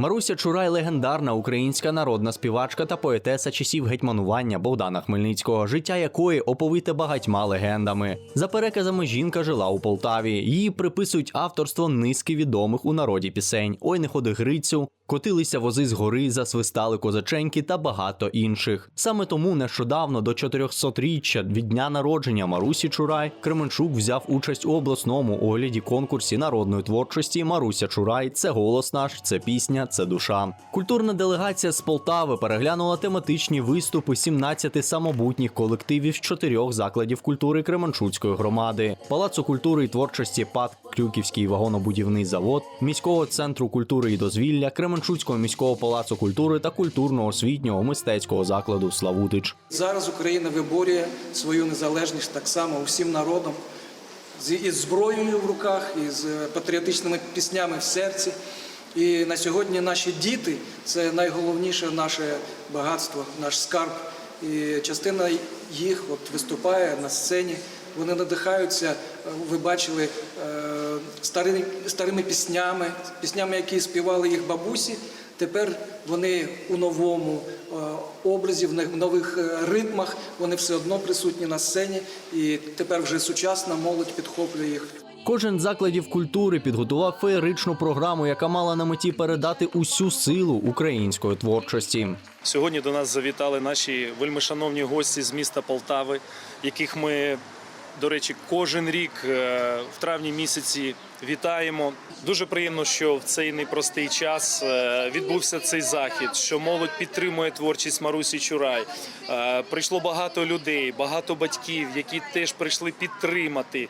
Маруся Чурай легендарна українська народна співачка та поетеса часів гетьманування Богдана Хмельницького, життя якої оповите багатьма легендами. За переказами жінка жила у Полтаві. Її приписують авторство низки відомих у народі пісень: Ой, не ходи Грицю, Котилися вози з гори, засвистали козаченьки та багато інших. Саме тому нещодавно до 400-річчя від дня народження Марусі Чурай Кременчук взяв участь у обласному огляді конкурсі народної творчості Маруся Чурай. Це голос наш, це пісня, це душа. Культурна делегація з Полтави переглянула тематичні виступи 17 самобутніх колективів з чотирьох закладів культури Кременчуцької громади, Палацу культури і творчості ПАД Крюківський вагонобудівний завод, міського центру культури і дозвілля, Кременчуцького міського палацу культури та культурно-освітнього мистецького закладу Славутич. Зараз Україна виборює свою незалежність так само усім народом, із зброєю в руках, із е, патріотичними піснями в серці. І на сьогодні наші діти це найголовніше наше багатство, наш скарб. І частина їх от виступає на сцені. Вони надихаються, е, ви бачили, е, старими, старими піснями, піснями, які співали їх бабусі. Тепер вони у новому е, образі, в нових ритмах, вони все одно присутні на сцені, і тепер вже сучасна молодь підхоплює їх. Кожен з закладів культури підготував феєричну програму, яка мала на меті передати усю силу української творчості. Сьогодні до нас завітали наші вельмишановні гості з міста Полтави, яких ми, до речі, кожен рік е, в травні місяці вітаємо. Дуже приємно, що в цей непростий час е, відбувся цей захід, що молодь підтримує творчість Марусі Чурай. Е, Прийшло багато людей, багато батьків, які теж прийшли підтримати,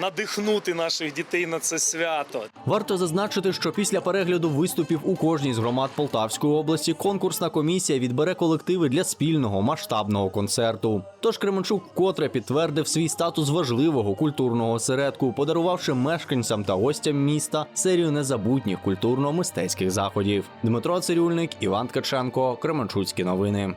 надихнути наших дітей на це свято. Варто зазначити, що після перегляду виступів у кожній з громад Полтавської області конкурсна комісія відбере колективи для спільного масштабного концерту. Тож Кременчук вкотре підтвердив свій статус важливого культурного осередку, подарувавши мешканцям та гостям міста серію незабутніх культурно-мистецьких заходів. Дмитро Цирюльник, Іван Ткаченко, Кременчуцькі новини.